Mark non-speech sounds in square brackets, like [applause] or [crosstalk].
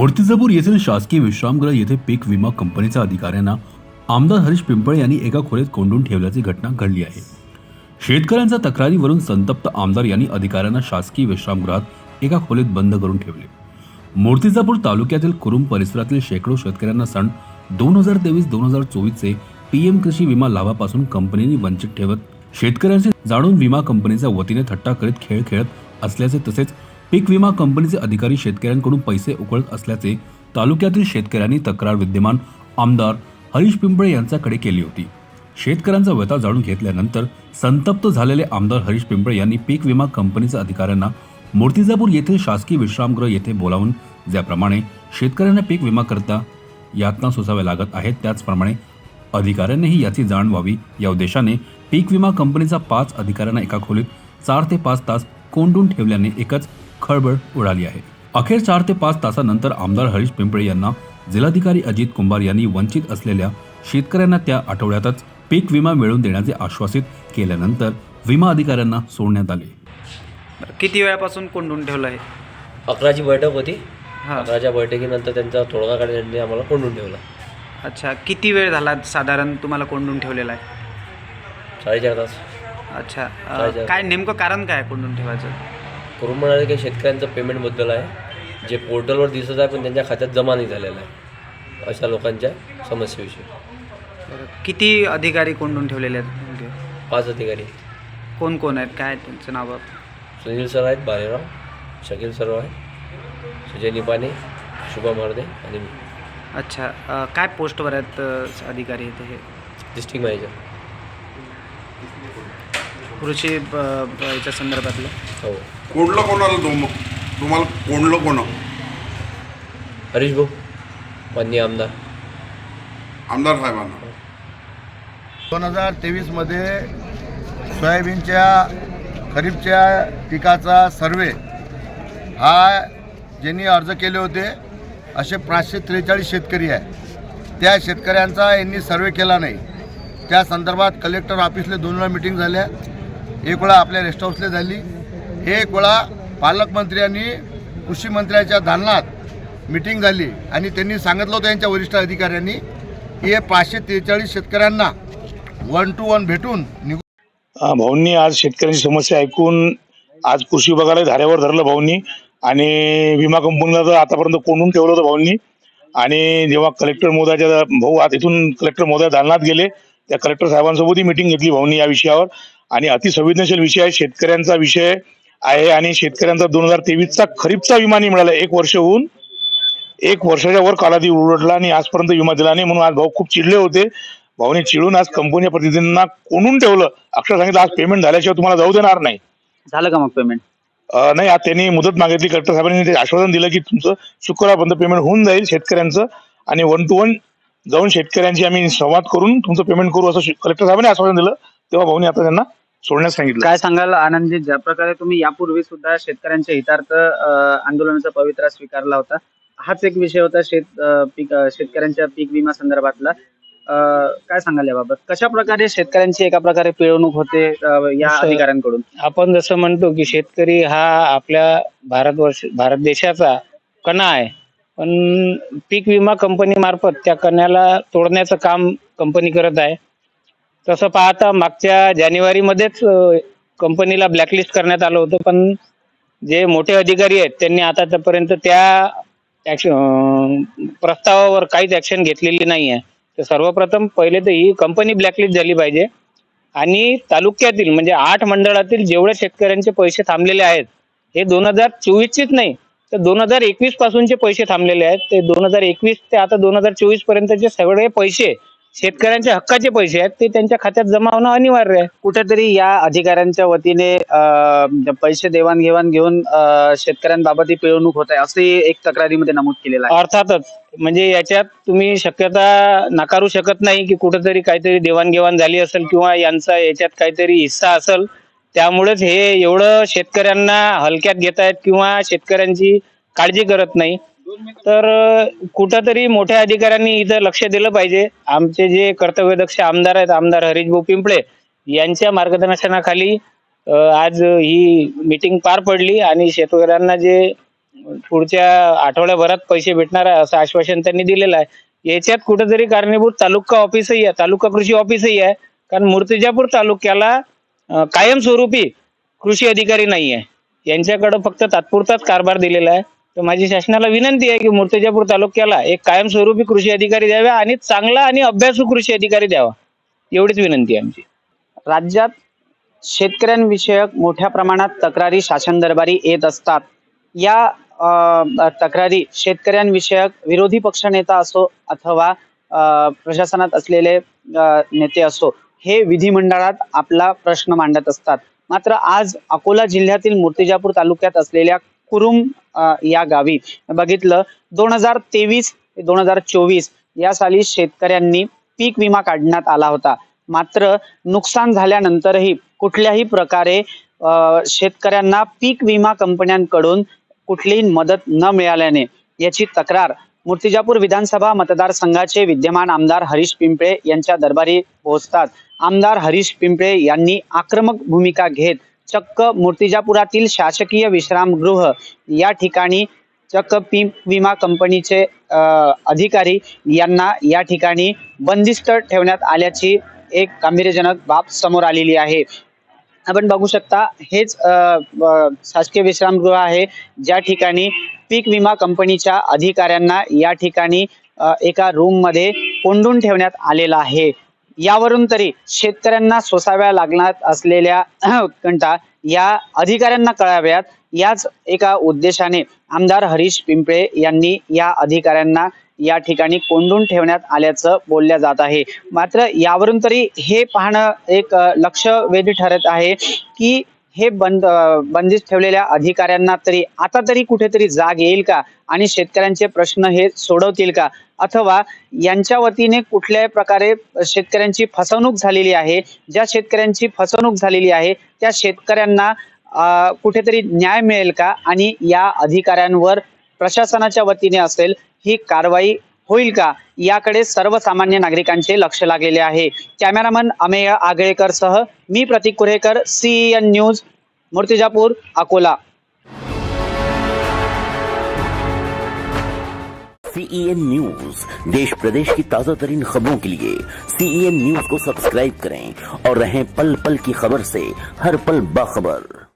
मूर्तिजापूर येथील शासकीय विश्रामगृह येथे पीक विमा कंपनीच्या अधिकाऱ्यांना आमदार हरीश पिंपळे यांनी एका खोलीत कोंडून ठेवल्याची घटना घडली आहे. शेतकऱ्यांच्या तक्रारीवरून संतप्त आमदार यांनी अधिकाऱ्यांना शासकीय विश्रामगृहात एका खोलीत बंद करून ठेवले. मूर्तिजापूर तालुक्यातील कुरुम परिसरातील शेकडो शेतकऱ्यांना सण दोन हजार तेवीस दोन हजार चोवीसचे पीएम कृषी विमा लाभापासून कंपनीने वंचित ठेवत शेतकऱ्यांचे जाणून विमा कंपनीच्या वतीने थट्टा करीत खेळ खेळत असल्याचे तसेच पीक विमा कंपनीचे अधिकारी शेतकऱ्यांकडून पैसे उकळत असल्याचे तालुक्यातील शेतकऱ्यांनी तक्रार विद्यमान आमदार हरीश पिंपळे यांच्याकडे केली होती. शेतकऱ्यांचा व्यथा जाणून घेतल्यानंतर संतप्त झालेले आमदार हरीश पिंपळे यांनी पीक विमा कंपनीच्या अधिकाऱ्यांना मूर्तिजापूर येथील शासकीय विश्रामगृह येथे बोलावून ज्याप्रमाणे शेतकऱ्यांना पीक विमा करता यातना सोसाव्या लागत आहेत त्याचप्रमाणे अधिकाऱ्यांनीही याची जाण व्हावी. या उद्देशाने पीक विमा कंपनीचा पाच अधिकाऱ्यांना एका खोलीत चार ते पाच तास कोंडून ठेवल्याने एकच खळबळ उडाली आहे. अखेर चार ते पाच तासानंतर आमदार हरीश पिंपळे यांना जिल्हाधिकारी अजित कुंभार यांनी वंचित असलेल्या शेतकऱ्यांना त्या आठवड्यातच पीक विमा मिळवून देण्याचे आश्वासित केल्यानंतर विमा अधिकाऱ्यांना सोडण्यात आले. बरं, किती वेळापासून कोंडून ठेवलं आहे अकराची बैठक होती. हां. अकराच्या बैठकीनंतर त्यांचा तोडगा काढण्यासाठी आम्हाला कोंडून ठेवला. अच्छा किती वेळ झाला साधारण तुम्हाला कोंडून ठेवलेला आहे? साडेचार तास. अच्छा अं, साडेचार. काय नेमकं कारण काय आहे कोंडून ठेवायचं? करून म्हणाले की शेतकऱ्यांचं पेमेंटबद्दल आहे. जे पोर्टलवर दिसत आहे पण त्यांच्या खात्यात जमा नाही झालेलं आहे. अशा लोकांच्या समस्येविषयी. किती अधिकारी कोंडून ठेवलेले आहेत? पाच अधिकारी. कोण कोण आहेत? काय आहेत त्यांचं नावं? सुनील सर आहेत बालेराव शकील सर आहे सुजय निपाने शुभम हरदे आणि मी. अच्छा. अं, काय पोस्टवर आहेत अं, अधिकारी आहेत हे? डिस्ट्रिक्ट मॅनेजर कृषी ब- ब- याच्या संदर्भातलं. हो. कोणलं कोणाला तुम तुम्हाला कोणलं कोण? हरीश भाऊ माननीय आमदार. आमदार साहेबांना. दोन हजार तेवीसमध्ये सोयाबीनच्या खरीपच्या पिकाचा सर्वे हा ज्यांनी अर्ज केले होते असे पाचशे त्रेचाळीस शेतकरी आहे त्या शेतकऱ्यांचा यांनी सर्वे केला नाही. त्या संदर्भात कलेक्टर ऑफिसले दोन वेळा मिटिंग झाल्या. एक वेळा आपल्या रेस्ट हाऊसला झाली. एक वेळा पालकमंत्र्यांनी कृषी मंत्र्याच्या दालनात मिटिंग झाली. आणि त्यांनी सांगितलं होतं यांच्या वरिष्ठ अधिकाऱ्यांनी की हे पाचशे त्रेचाळीस शेतकऱ्यांना वन टू वन भेटून निघून भाऊंनी आज शेतकऱ्यांची समस्या ऐकून आज कृषी विभागाला धाऱ्यावर धरलं भाऊंनी. आणि विमा कंपनीला तर आतापर्यंत कोंडून ठेवलं होतं भाऊंनी. आणि जेव्हा कलेक्टर मोदाच्या भाऊ आज इथून कलेक्टर महोदय दालनात गेले त्या कलेक्टर साहेबांसोबतही मिटिंग घेतली भाऊंनी या विषयावर. आणि अतिसंवेदनशील विषय आहे. शेतकऱ्यांचा विषय आहे आणि शेतकऱ्यांचा दोन हजार तेवीसचा खरीपचा विमा नाही मिळाला. एक वर्ष होऊन एक वर्षाच्या वर कालावधी उलटला आणि आजपर्यंत विमा दिला नाही. म्हणून आज भाऊ खूप चिडले होते. भाऊने चिडून आज कंपनी प्रतिनिधींना कोणून ठेवलं? अक्षर सांगितलं आज पेमेंट झाल्याशिवाय तुम्हाला जाऊ देणार नाही. झालं का मग पेमेंट नाही आज त्यांनी मुदत मागितली. कलेक्टर साहेबांनी आश्वासन दिलं की तुमचं शुक्रवारपर्यंत पेमेंट होऊन जाईल शेतकऱ्यांचं. आणि वन टू वन जाऊन शेतकऱ्यांची आम्ही संवाद करून तुमचं पेमेंट करू असं कलेक्टर साहेबांनी आश्वासन दिलं. तेव्हा भाऊनी आता त्यांना सोडण्यास सांगितलं. काय सांगाल आनंदी ज्या प्रकारे तुम्ही यापूर्वी सुद्धा शेतकऱ्यांच्या हितार्थ आंदोलनाचा पवित्रा स्वीकारला होता. हाच एक विषय होता शेत पीक शेतकऱ्यांच्या पीक विमा संदर्भातला. काय सांगाल याबाबत? कशा प्रकारे शेतकऱ्यांची एका प्रकारे पिळवणूक होते या अधिकाऱ्यांकडून? आपण जसं म्हणतो की शेतकरी हा आपल्या भारतवर्ष भारत देशाचा कणा आहे. पण पीक विमा कंपनी मार्फत त्या कण्याला तोडण्याचं काम कंपनी करत आहे. तसं पाहता मागच्या जानेवारीमध्येच कंपनीला ब्लॅकलिस्ट करण्यात आलं होतं पण जे मोठे अधिकारी आहेत त्यांनी आतापर्यंत त्या प्रस्तावावर काहीच ऍक्शन घेतलेली नाही आहे तर सर्वप्रथम पहिले तर ही कंपनी ब्लॅकलिस्ट झाली पाहिजे. आणि तालुक्यातील म्हणजे आठ मंडळातील जेवढे शेतकऱ्यांचे पैसे थांबलेले आहेत हे दोन हजार चोवीसचीच नाही तर दोन हजार एकवीस पासूनचे पैसे थांबलेले आहेत. ते दोन हजार एकवीस ते आता दोन हजार चोवीस पर्यंतचे सगळे पैसे शेतकऱ्यांच्या हक्काचे पैसे आहेत. ते त्यांच्या खात्यात जमा होणं अनिवार्य आहे. कुठेतरी या अधिकाऱ्यांच्या वतीने अं, पैसे देवाणघेवाण घेऊन शेतकऱ्यांबाबत ही पिळवणूक होत आहे असे एक तक्रारीमध्ये नमूद केलेलं आहे. अर्थातच म्हणजे याच्यात तुम्ही शक्यता नाकारू शकत नाही की कुठेतरी काहीतरी देवाणघेवाण झाली असेल किंवा यांचा याच्यात काहीतरी हिस्सा असेल. त्यामुळेच हे एवढं शेतकऱ्यांना हलक्यात घेत आहेत किंवा शेतकऱ्यांची काळजी करत नाही. तर कुठंतरी मोठ्या अधिकाऱ्यांनी इथं लक्ष दिलं पाहिजे. आमचे जे कर्तव्यदक्ष आमदार आहेत आमदार हरीशभाऊ पिंपळे यांच्या मार्गदर्शनाखाली आज ही मीटिंग पार पडली आणि शेतकऱ्यांना जे पुढच्या आठवड्याभरात पैसे भेटणार आहे असं आश्वासन त्यांनी दिलेलं आहे. याच्यात कुठेतरी कारणीभूत तालुका ऑफिसही आहे तालुका कृषी ऑफिसही आहे. कारण मूर्तिजापूर तालुक्याला कायमस्वरूपी कृषी अधिकारी नाही आहे यांच्याकडं फक्त तात्पुरताच कारभार दिलेला आहे. तर माझी शासनाला विनंती आहे की मूर्तिजापूर तालुक्याला एक कायमस्वरूपी कृषी अधिकारी द्यावा आणि चांगला आणि अभ्यासू कृषी अधिकारी द्यावा. एवढीच विनंती आहे आमची. राज्यात शेतकऱ्यांविषयक मोठ्या प्रमाणात तक्रारी शासन दरबारी येत असतात. या तक्रारी शेतकऱ्यांविषयक विरोधी पक्षनेता असो अथवा प्रशासनात असलेले नेते असो हे विधिमंडळात आपला प्रश्न मांडत असतात. मात्र आज अकोला जिल्ह्यातील मूर्तिजापूर तालुक्यात असलेल्या कुरुम या गावी बघितलं दोन हजार तेवीस ते दोन हजार चोवीस या साली शेतकऱ्यांनी पीक विमा काढण्यात आला होता. मात्र नुकसान झाल्यानंतरही कुठल्याही प्रकारे शेतकऱ्यांना पीक विमा कंपन्यांकडून कुठलीही मदत न मिळाल्याने याची तक्रार मूर्तिजापूर विधानसभा मतदारसंघाचे विद्यमान आमदार हरीश पिंपळे यांच्या दरबारी पोहोचतात. आमदार हरीश पिंपळे यांनी आक्रमक भूमिका घेत चक्क मूर्तिजापुरातील शासकीय विश्रामगृह या ठिकाणी चक्क पीक विमा कंपनीचे अधिकारी यांना या ठिकाणी बंदिस्त ठेवण्यात आल्याची एक गांभीर्यजनक बाब समोर आलेली आहे. आपण बघू शकता हेच शासकीय विश्रामगृह आहे ज्या ठिकाणी पीक विमा कंपनीच्या अधिकाऱ्यांना या ठिकाणी एका रूममध्ये कोंडून ठेवण्यात आलेला आहे. यावरून तरी शेतकऱ्यांना सोसाव्या लागणार असलेल्या [clears throat] उत्कंठा या अधिकाऱ्यांना कळाव्यात. याच एका उद्देशाने आमदार हरीश पिंपळे यांनी या अधिकाऱ्यांना या ठिकाणी कोंडून ठेवण्यात आल्याचं बोलल्या जात आहे. मात्र यावरून तरी हे पाहणं एक लक्ष वेधी ठरत आहे की हे बंद अ, ठेवलेल्या अधिकाऱ्यांना तरी आता तरी कुठेतरी जाग येईल का? आणि शेतकऱ्यांचे प्रश्न हे सोडवतील का? अथवा यांच्या वतीने कुठल्याही प्रकारे शेतकऱ्यांची फसवणूक झालेली आहे ज्या शेतकऱ्यांची फसवणूक झालेली आहे त्या शेतकऱ्यांना कुठेतरी न्याय मिळेल का? आणि या अधिकाऱ्यांवर प्रशासनाच्या वतीने असेल ही कारवाई होईल का? याकडे सर्वसामान्य नागरिकांचे लक्ष लागलेले आहे. कॅमेरामन अमेय आगळेकर सह मी Pratik Kurekar CN news Murtijapur, Akola. CEN news देश प्रदेश की ताज़ा तरीन खबरों के लिए सीईएन न्यूज़ को सब्सक्राइब करें और रहें पल पल की खबर से हर पल बाखबर।